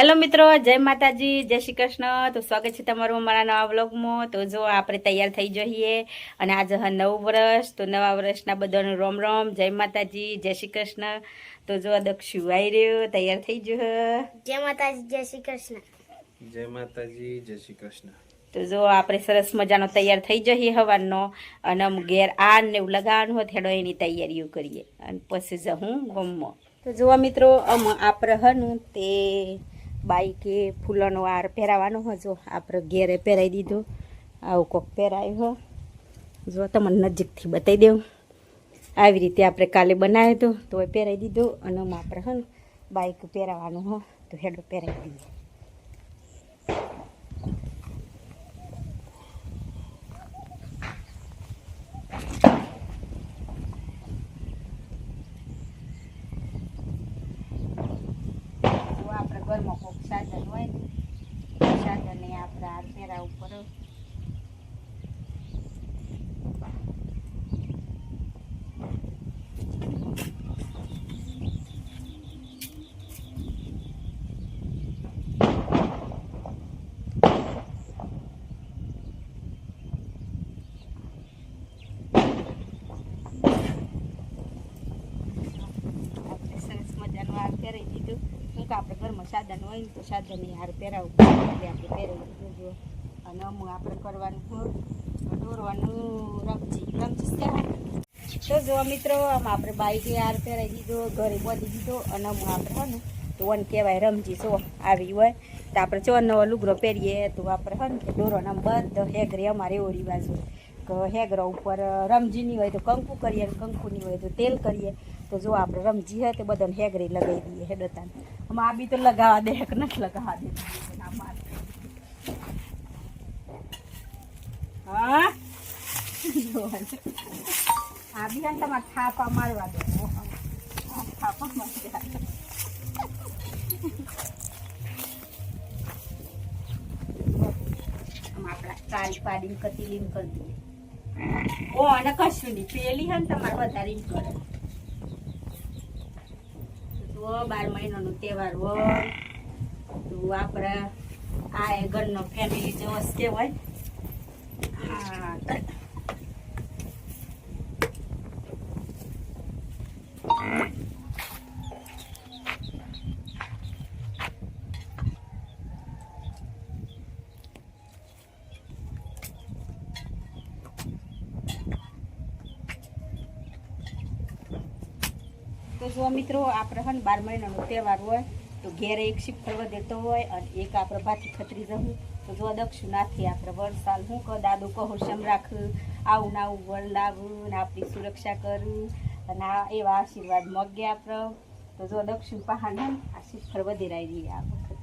Hello મિત્રો જય માતાજી જય શ્રી કૃષ્ણ. તો સ્વાગત છે તમારું અમારા નવા વ્લોગમાં. તો જો આપણે તૈયાર થઈ જઈએ અને આજે હા નવું વર્ષ તો નવા વર્ષના બધાનું રોમ રોમ જય માતાજી જય શ્રી કૃષ્ણ. તો જો આ દક્ષુ આવી રહ્યો તૈયાર થઈ ગયો જય માતાજી જય શ્રી કૃષ્ણ. જય માતાજી જય શ્રી કૃષ્ણ. તો જો આપણે સરસ મજાનો તૈયાર થઈ જઈએ હવાનો અને અમ ઘેર આ ને એવું લગાવવાનું હોય થેડો એની તૈયારીઓ કરીએ. અને પછી જવું ગમમાં તો જોવા મિત્રો અમ આપણે હનું તે બાઈકે ફૂલોનો હાર પહેરાવાનો હોય જો આપણે ઘેરે પહેરાવી દીધો. આવું કોક પહેરાયું હો. જો તમને નજીકથી બતાવી દઉં. આવી રીતે આપણે કાલે બનાવ્યો હતો તો એ પહેરાવી દીધો અને આપણે હન બાઈક પહેરાવાનું હો, તો હેડો પહેરાવી દઈએ જો આપણે ઘરમાં કોક સાધન હોય સાધન આપણે હાથ ઉપર આપણે સરસ મજાનું હાર પહેરાવી દીધું શું કે આપણે ઘરમાં સાધન હોય ને તો સાધનની હાર પહેરાવું આપણે પહેરાવી દીધું અને અમુક આપણે કરવાનું દોરવાનું રમજી રમજી તો જો મિત્રો, આમ આપણે બાઈકે હાર પહેરાવી દીધો, ઘરે બોધી દીધો અને અમુક આપણે હોય તો વન કહેવાય રમજી જો આવી હોય. તો આપણે ચો નવો લુગરો પહેરીએ, તો આપણે હોય ને કે આમ બધો હેગરે, અમારે એવો રિવાજ હોય. હેગરા ઉપર રમજીની હોય તો કંકુ કરીએ કંકુની હોય તો તેલ કરીએ. તો જો આપણે રમજી હોય તો બધાને હેગરી લગાવી દઈએ હેડતાન આમાં આ બી તો લગાવવા દે કે નથી લગાવવા દે હા. આ બી હે ને તમારે થાપા મારવા દે. થાપા આપણે કાળી પાડીને કતીલીને કરી દઈએ. અને કશું નહીં. પેલી હે ને તમારે વધારે કરે. તો બાર મહિનાનો તહેવાર હોય તો આપણે આ ઘરનો ફેમિલી જોશ કહેવાય. હા તો મિત્રો આપણે પ્રહન બાર મહિનાનો તહેવાર હોય તો ઘેરે એક શિપ ફરવા દેતો હોય અને એક આપણે પ્રભાથી ખતરી રહું. તો જો દક્ષું નાથી આપણે વરસાલ હું કહો, દાદુ કહો શમ રાખ. આવું ને આવું વર લાવું ને આપણી સુરક્ષા કરું. અને આ એવા આશીર્વાદ મગ્યા આપણે તો જો દક્ષિણ પહાડ આ આ ફરવા દેરાઈ દઈએ આ વખતે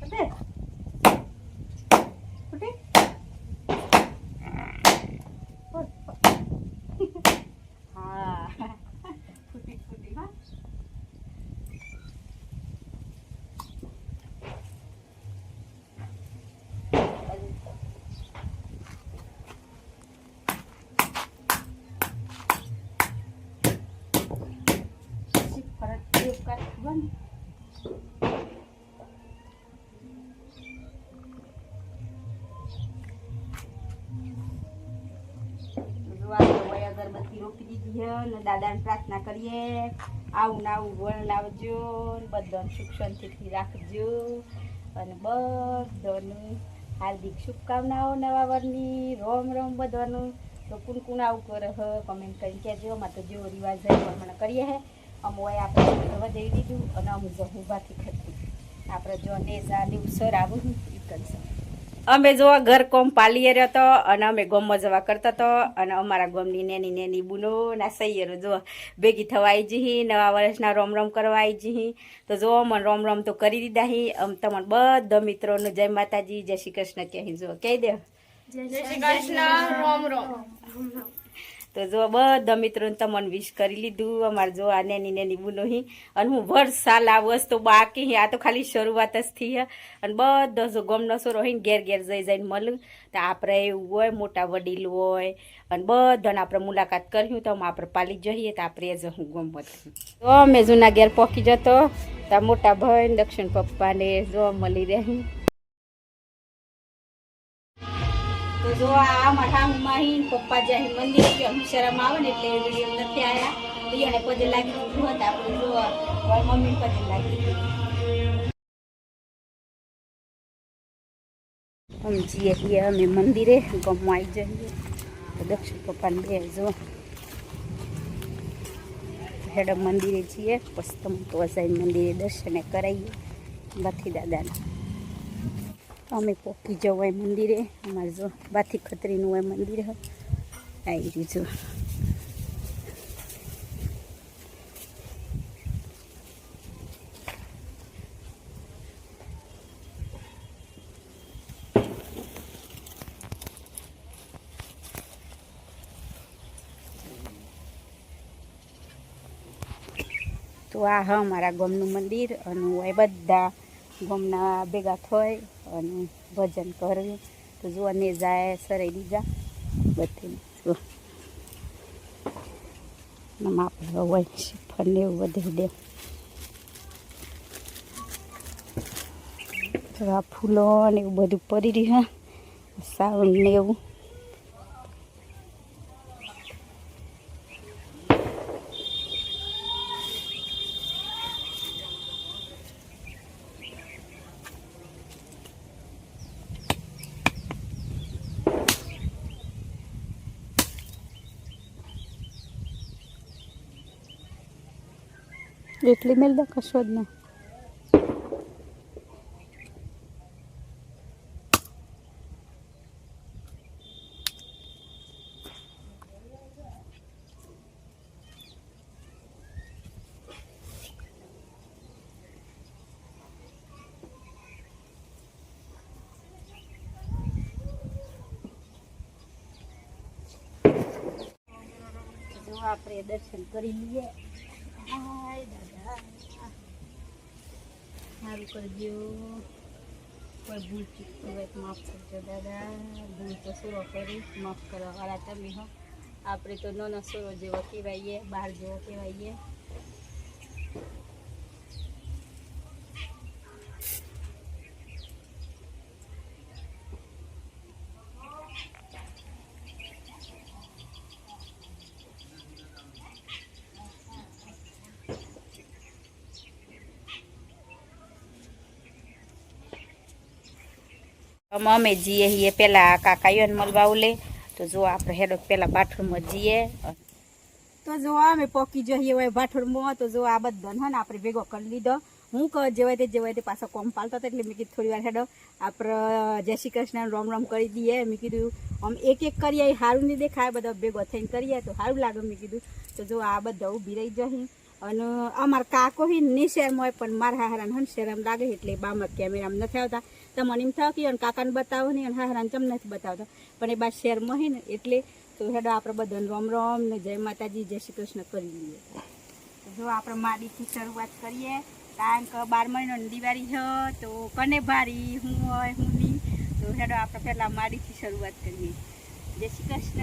પતે? પતે? હા ફૂટી ફૂટી હા પછી ફરક વય અગરબત્તી રોકી દીધી કરીએ. આવું ને આવું વણ લાવજો બધાને સુખ શાંતિથી રાખજો. અને બધાનું હાર્દિક શુભકામનાઓ નવા વરની. રોમ રોમ બધાનું. તો કુણ કુણ આવું કરે, હ. કમેન્ટ કરીને કહેજો. અમારે તો જેવો રિવાજ હોય પ્રમાણે કરીએ અમુ આપણે આપણે દઈ દીધું અને અમુક જો ઊભાથી આપણે જો નેઝા ને ઉસર આવું એ કરશું અમે જો ઘર કોમ પાલીએ રહ્યો હતો અને અમે ગોમમાં જવા કરતા હતો અને અમારા ગોમની નેની નેની બુનો ના સૈયરો જો ભેગી થવા આવી જઈ નવા વર્ષના રોમ રોમ કરવા આવી જઈ તો જો મને રોમ રોમ તો કરી દીધા હી. આમ તમને બધા મિત્રોનું જય માતાજી જય શ્રી કૃષ્ણ કહી જો કહી દે. જય શ્રી કૃષ્ણ રોમ રોમ તો જો બધા મિત્રોને તમને વિશ કરી લીધું. અમારે જો આ નેની નેની બુનોહી અને હું વર્ષ સાલ આ વસ્તુ બાકી હી. આ તો ખાલી શરૂઆત જ થઈ હે. અને બધા જો ગમનો સોરો હોય ઘેર ઘેર જઈ જઈને મળું. તો આપણે એવું હોય, મોટા વડીલ હોય. અને બધાને આપણે મુલાકાત કર્યું તો આપણે પાલી જઈએ. તો આપણે જ હું ગમત તો અમે જૂના ઘેર પહોંચી જતો. તો મોટા ભાઈ દક્ષિણ પપ્પાને જો મળી રહી જો આ મારા માહી પપ્પા જાય મંદિર કે શરમ આવે ને એટલે વીડિયો નથી આવ્યા એને પગે લાગી દીધું હતા, આપણે મમ્મી પગે લાગી અમે જઈએ છીએ અમે મંદિરે ગમવા આવી જઈએ. તો દક્ષિણ પપ્પાને બે જો. હેડ મંદિરે જઈએ પછી તો મંદિરે દર્શને કરાવીએ બાથી દાદાના. અમે પોકી જવાય મંદિરે. અમારે જો બાથી ખત્રીનું હોય મંદિર આવી રીજો તો આ હ અમારા ગામનું મંદિર અને એ બધા ગામના ભેગા થઈ અને ભજન કરવું. તો જો અને જાય સરાઈ દીધા બધે આપણે હોય શ્રીફળ ને એવું બધું દે. આ ફૂલો ને એવું બધું પડી રહ્યું સાવન ને એવું. એટલી મેલ દો કશો જ ના આપણે દર્શન કરી લઈએ. સારું કરજો કોઈ ભૂલ ચૂકતું હોય તો માફ કરજો, દાદા. ભૂલ તો સુરો કરી માફ કરવા વાળા તમે હો. આપણે તો ન સુરો જેવો કહેવાઈએ બહાર જેવો કહેવાઈએ. અમે જઈએ છીએ. પેલા કાકાઈઓને મળવા ઉલે. તો જો આપણે હેડો પેલા બાથરૂમમાં જઈએ તો જો અમે પોકી જઈએ હોય બાથરૂમમાં, તો જો આ બધા હે ને આપણે ભેગો કરી લીધો. હું કહ જેવાય તે જેવાય તે પાછો કોમ પાલતો હતો એટલે મેં કીધું થોડી વાર હેડો. આપણે જય શ્રી કૃષ્ણ રોમ રોમ કરી દઈએ. મેં કીધું, આમ એક એક કરીએ સારું નહીં દેખાય. બધા ભેગો થઈને કરીએ તો સારું લાગે. મેં કીધું, તો જો આ બધા ઊભી રહી જશે. અને અમારા કાકો હી નહીં શહેરમાં હોય, પણ મારા હારાને હન શહેરમાં લાગે એટલે બામાં કેમેરામાં નથી આવતા. તો મને એમ થયું કે કાકાને બતાવો નહીં અને હારાને ચમ નથી બતાવતા. પણ એ બા શહેરમાં હે ને, એટલે તો હેડો આપણે બધાને રોમ રોમ ને જય માતાજી, જય શ્રી કૃષ્ણ કરી લઈએ. જો આપણે માડીથી શરૂઆત કરીએ. કારણ કે બાર મહિનાની દિવાળી છે, તો કને ભારી, હું હોય, હું નહીં. તો હેડો આપણે પહેલાં માડીથી શરૂઆત કરીએ. જય શ્રી કૃષ્ણ.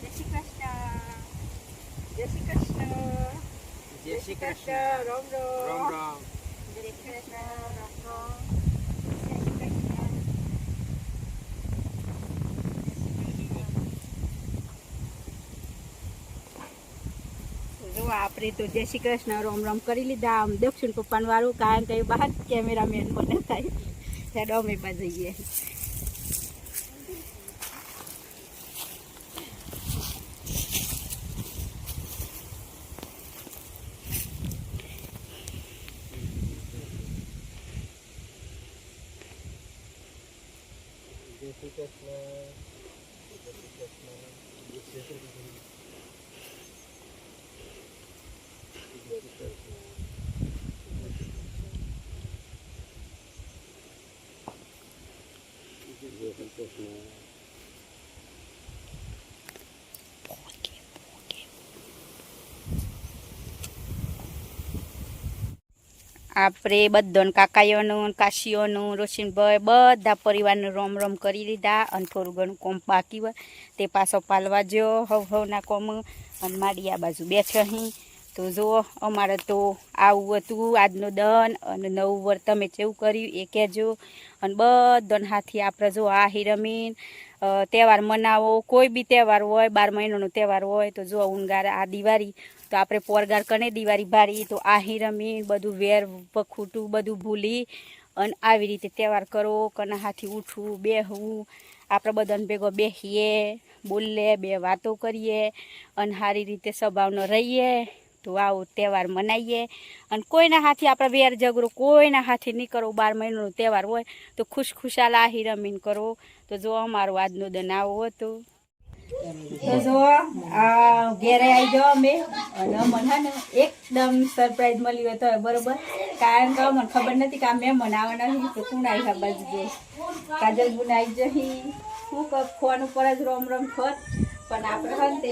જય શ્રી કૃષ્ણ. જય શ્રી કૃષ્ણ. જય શ્રી કૃષ્ણ. રામ રામ. રામ રામ. જય કૃષ્ણ. રામ રામ. જય શ્રી કૃષ્ણ. જો આપણે તો જય શ્રી કૃષ્ણ રોમ રોમ કરી લીધા. આમ દક્ષિણ પપ્પાનું વાળું કારણ કે બહાર કેમેરામેન બને થાય. ત્યાં ડોમે પાસે જઈએ. શ્રી કૃષ્ણ જય શ્રી કૃષ્ણ જય શ્રી કૃષ્ણ જય કૃષ્ણ આપણે બધાને, કાકાઓનું, કાશીઓનું, રોશનભાઈ, બધા પરિવારને રોમ રોમ કરી લીધા અને થોડું ઘણું કોમ બાકી હોય તે પાછો પાલવા જો હવ હવના કોમ. અને મારી આ બાજુ બેઠો અહીં. તો જુઓ, અમારે તો આવું હતું આજનું દન અને નવું વર તમે કેવું કર્યું એ કહેજો. અને બધાને હાથી આપણે જો આ હિરમીન તહેવાર મનાવો, કોઈ બી તહેવાર હોય, બાર મહિનાનો તહેવાર હોય, તો જો ઉનગાર, આ દિવાળી, તો આપણે પોરગાર કને દિવાળી ભારી, તો આહી રમી, બધું વેર, વખૂટું, બધું ભૂલી, અને આવી રીતે તહેવાર કરો, કના હાથી ઉઠવું, બેહવું, આપણે બધાને ભેગો બેસીએ બોલીએ, બે વાતો કરીએ, અને સારી રીતે સ્વભાવનો રહીએ, તો આવો તહેવાર મનાવીએ અને કોઈના હાથી આપણે વેર ઝઘડો, કોઈના હાથી નહીં કરો, બાર મહિનાનો તહેવાર હોય, તો ખુશ ખુશાલ આહી રમીને કરો. તો જો અમારું આજનો દનાવો હતો. તો જો ઘેરે આવી જાઓ અમે. અને અમને હે ને એકદમ સરપ્રાઈઝ મળ્યું હતો બરોબર? કારણ કે અમને ખબર નથી કે આ મહેમાન આવવાના છે તો કોણ આવી આ બાજુ કાજલ બુન આવી જઈ હું ફોન ઉપર જ રોમ રોમ ફોન પણ આપણે હે તે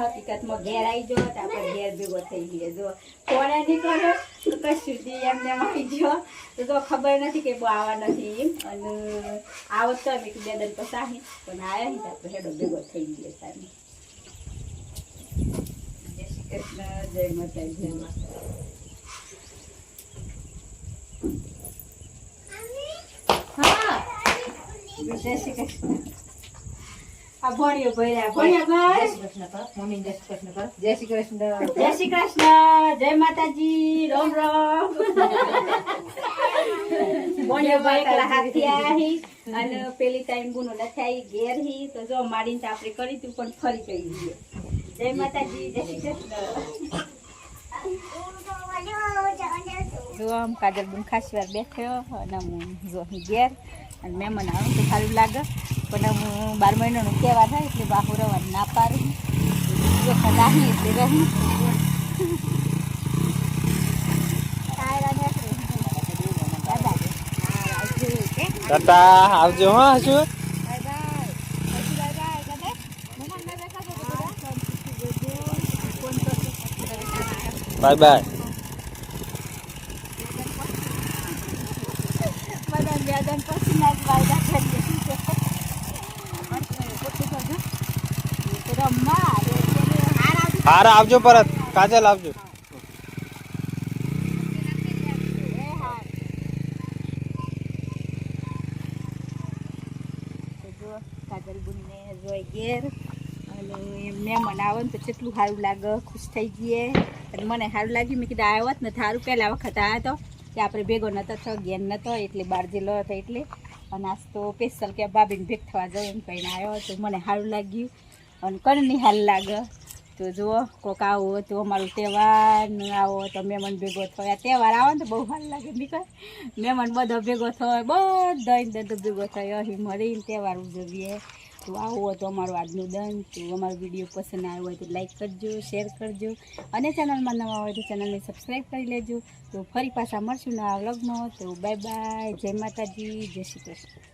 હકીકતમાં ઘેર આવી તો આપણે ઘેર ભેગો થઈ ગયો જો ફોન કર્યો તો કશું સુધી એમને આવી ગયો? તો તો ખબર નથી કે બહુ આવવા નથી અને આવો તો એક બે દન આહી પણ આવ્યા તો આપણે હેડો ભેગો થઈ ગયો સાહેબ જય શ્રી કૃષ્ણ, જય માતા જય માતા જય શ્રી કૃષ્ણ. આ ભણ્યો ભર્યા. ભણ્યા ભાઈ. જય શ્રી કૃષ્ણ જય શ્રી કૃષ્ણ જય માતાજી. રામ રામ. બોલ્યો ભાઈ કલા હાથી આહી અને પેલી ટાઈમ ગુનો નથી આવી ઘેર હી. તો જો માડીને તો આપણે કરી તું પણ ફરી ગઈ જય માતાજી જય શ્રી કૃષ્ણ. જો આમ કાજલ બુન ખાસ વાર બેઠ્યો અને હું જો ઘેર અને મહેમાન આવું તો સારું લાગે. પણ હું બાર મહિનાનું કહેવા થાય એટલે બાહુ રવાનું ના પાડું. જો રાહી એટલે રહી. ટાટા, આવજો હા, હજુ. બાય બાય બધા મેદાન પછી ના જ વાયદા કરીએ રમવા હારા આવજો પરત. કાજલ આવજો મહેમાન આવે ને તો કેટલું સારું લાગે, ખુશ થઈ જઈએ અને મને સારું લાગ્યું મેં કીધું આવ્યો ને સારું પહેલાં વખત આવ્યો હતો કે આપણે ભેગો નહોતો થયો ઘેર નહોતો એટલે બહાર જેલો હતો એટલે. અને આજ તો કે ભાભીને ભેગ થવા જાવ એમ કહીને આવ્યો તો મને સારું લાગ્યું. અને કણની હાલ લાગે? તો જુઓ, કોક આવો તો અમારો તહેવાર આવો તો મહેમાન ભેગો થયો. તહેવાર આવે ને તો બહુ સારું લાગે બીકર મહેમાન બધો ભેગો થયો બધા બધો ભેગો થયો. અહીં મળીને તહેવાર ઉજવીએ. તો આવો તો અમારું આજનું દન. તો અમારો વીડિયો પસંદ આવ્યો હોય તો લાઈક કરજો શેર કરજો. અને ચેનલમાં નવા હોય તો ચેનલને સબસ્ક્રાઈબ કરી લેજો. તો ફરી પાછા મળશું નવા વ્લોગમાં તો બાય બાય જય માતાજી, જય શ્રી કૃષ્ણ.